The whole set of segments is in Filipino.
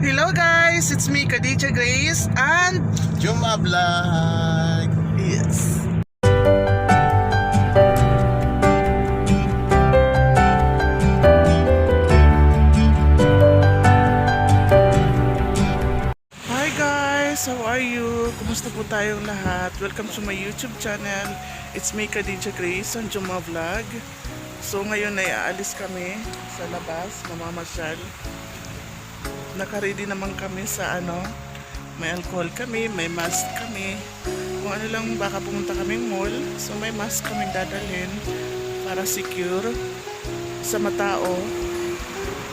Hello guys, it's me Khadija Grace and Juma Vlog! yes. Hi guys, how are you? Kumusta po tayong lahat? Welcome to my YouTube channel. It's me Khadija Grace on Juma Vlog. So ngayon ay aalis kami sa labas, mamamasyal. Nakaready naman kami sa ano, may alcohol kami, may mask kami. Kung ano lang baka pumunta kaming mall, so may mask kaming dadalhin para secure sa matao.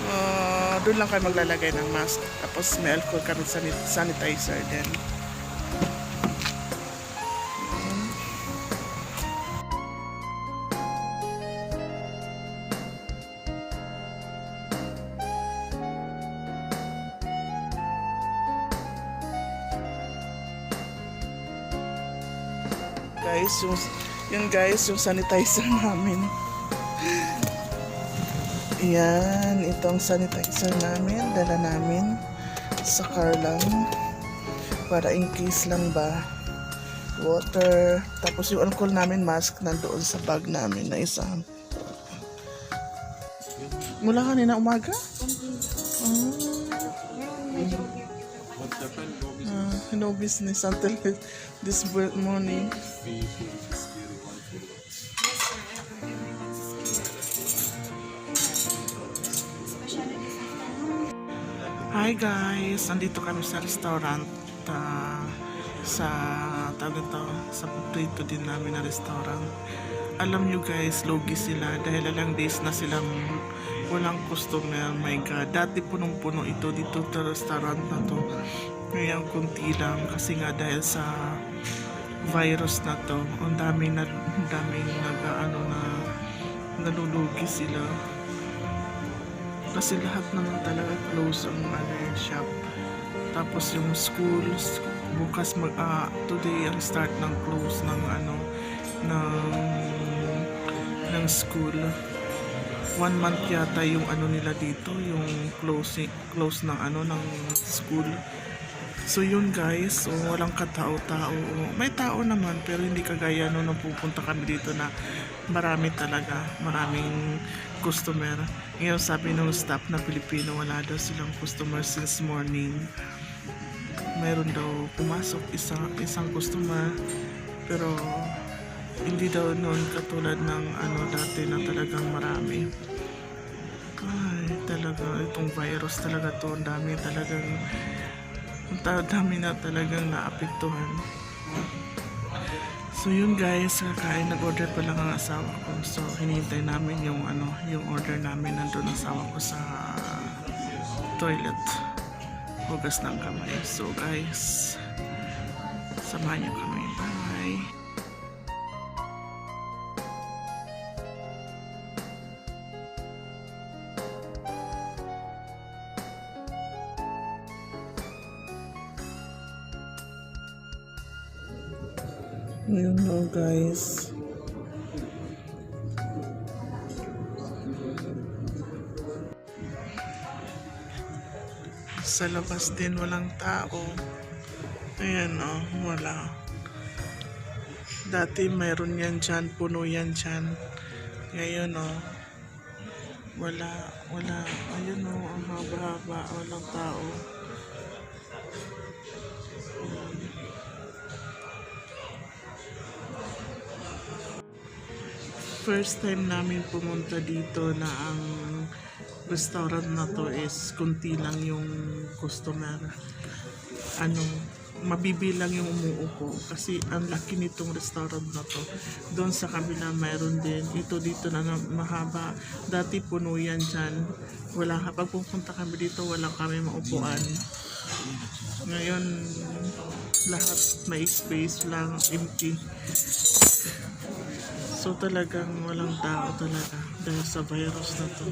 Uh, doon lang kayo maglalagay ng mask. Tapos may alcohol kami sanit- sanitizer din. Guys, yung, yun guys, yung sanitizer namin. Yan, itong sanitizer namin, dala namin sa car lang. Para in case lang ba. Water. Tapos yung alcohol namin, mask, nandoon sa bag namin na isa. Mula kanina umaga? No business until this morning. Hi guys! Andito kami sa restaurant ah, sa tawag ito, sa paborito din namin na restaurant. Alam nyo guys, logi sila dahil alang days na silang walang customer. My God, dati punong-puno ito dito sa restaurant na to. Ngayon kunti lang kasi nga dahil sa virus na to, ang dami na daming nag-ano na nalulugi sila. Kasi lahat naman talaga close ang ano yung shop. Tapos yung schools, bukas mag, ah, today ang start ng close ng ano, ng, ng school. One month yata yung ano nila dito, yung close, close ng ano, ng school. So yun guys, so, walang katao-tao. May tao naman pero hindi kagaya nung pupunta kami dito na marami talaga, maraming customer. Ngayon sabi ng staff na Pilipino wala daw silang customer since morning. Meron daw pumasok isang isang customer pero hindi daw noon katulad ng ano dati na talagang marami. Ay, talaga itong virus talaga to, ang dami talagang ang dami na talagang naapektuhan. So yun guys, kakain nag-order pa lang ang asawa ko. So hinihintay namin yung ano, yung order namin nandun asawa ko sa toilet. Hugas ng kamay. So guys, samahan niyo kami. Bye! Yun know, guys. Sa labas din walang tao. Ayan o, oh, wala. Dati mayroon yan dyan, puno yan dyan. Ngayon o, oh, wala, wala. Ayun o, oh, ang haba-haba, walang tao. First time namin pumunta dito na ang restaurant na to is kunti lang yung customer. Ano, mabibilang yung umuupo kasi ang laki nitong restaurant na to. Doon sa kabila mayroon din. Ito dito na, mahaba. Dati puno yan dyan. Wala, pag pupunta kami dito, wala kami maupuan. Ngayon, lahat may space lang, empty. So talagang walang tao talaga dahil sa virus na to.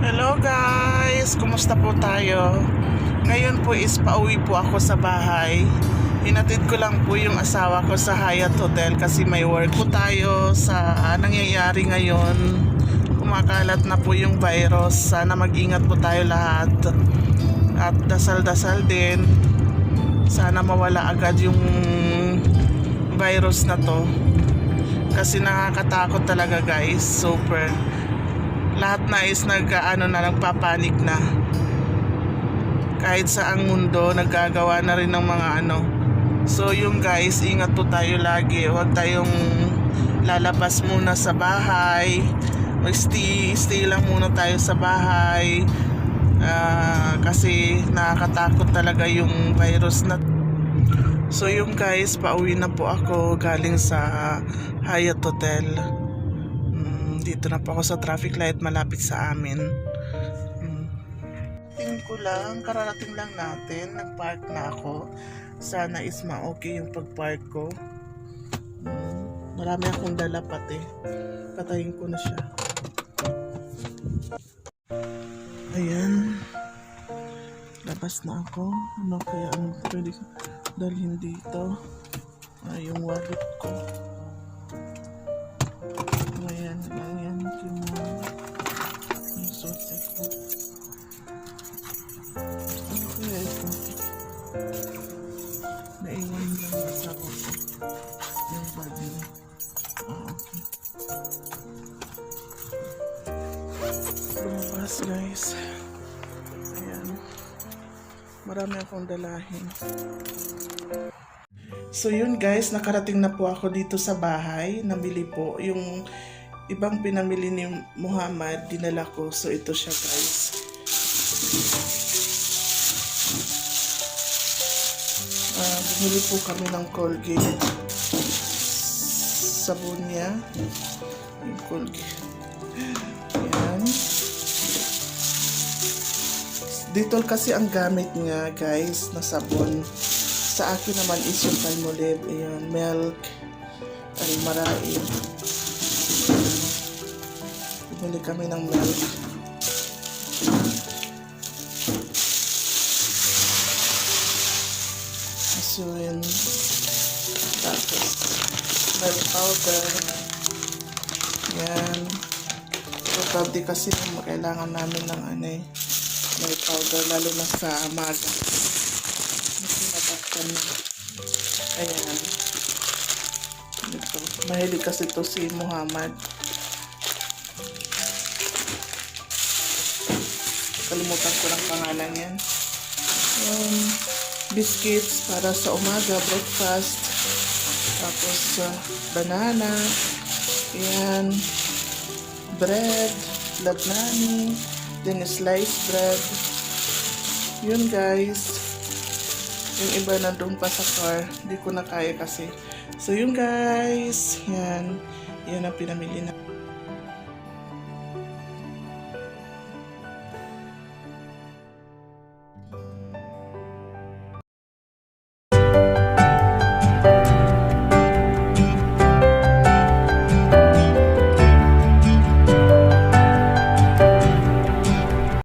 Hello guys! Kumusta po tayo? Ngayon po is pauwi po ako sa bahay. Hinatid ko lang po yung asawa ko sa Hyatt Hotel kasi may work po tayo sa nangyayari ngayon. Kumakalat na po yung virus. Sana mag-ingat po tayo lahat. At dasal-dasal din. Sana mawala agad yung virus na to. Kasi nakakatakot talaga guys. Super. Lahat na is nag ano na nagpapanik na kahit sa ang mundo naggagawa na rin ng mga ano so yung guys ingat po tayo lagi huwag tayong lalabas muna sa bahay mag stay, stay lang muna tayo sa bahay Ah, kasi nakakatakot talaga yung virus na so yung guys pauwi na po ako galing sa Hyatt Hotel Mm, dito na po ako sa traffic light malapit sa amin Mm. Tingin ko lang, kararating lang natin, nag-park na ako. Sana is ma-okay yung pag-park ko. Hmm, marami akong dala pati. Patayin ko na siya. Ayan. Labas na ako. Ano kaya ang pwede ko dalhin dito? Ay, yung wallet ko. Ayan, ayan, yung, yung sote ko. Ano kaya ito? Naiwan lang na sa ako. Yung bag niya. Ah, okay. Lumabas guys. Marami akong dalahin. So yun guys, nakarating na po ako dito sa bahay. Namili po yung ibang pinamili ni Muhammad, dinala ko. So ito siya guys. Ah, bumili po kami ng Colgate. Sabon niya. Yung Colgate. Ayan. Dito kasi ang gamit niya, guys, na sabon. Sa akin naman is yung Palmolive. Ayan, milk. Almarai. Bumili kami ng milk. Asin. Tapos, milk powder. Yan. So, probably kasi kailangan namin ng ano eh, milk powder, lalo na sa maga. Kasi natakpan na. Ayan. Ito. Mahilig kasi to si Muhammad. Kalimutan ko lang pangalan yan. Um, biscuits para sa umaga, breakfast. Tapos, uh, banana. Ayan. Bread. Lagnani. Then, sliced bread. Yun, guys. Yung iba nandun pa sa car. Hindi ko na kaya kasi. So, yun, guys. Yan. Yan ang pinamili na.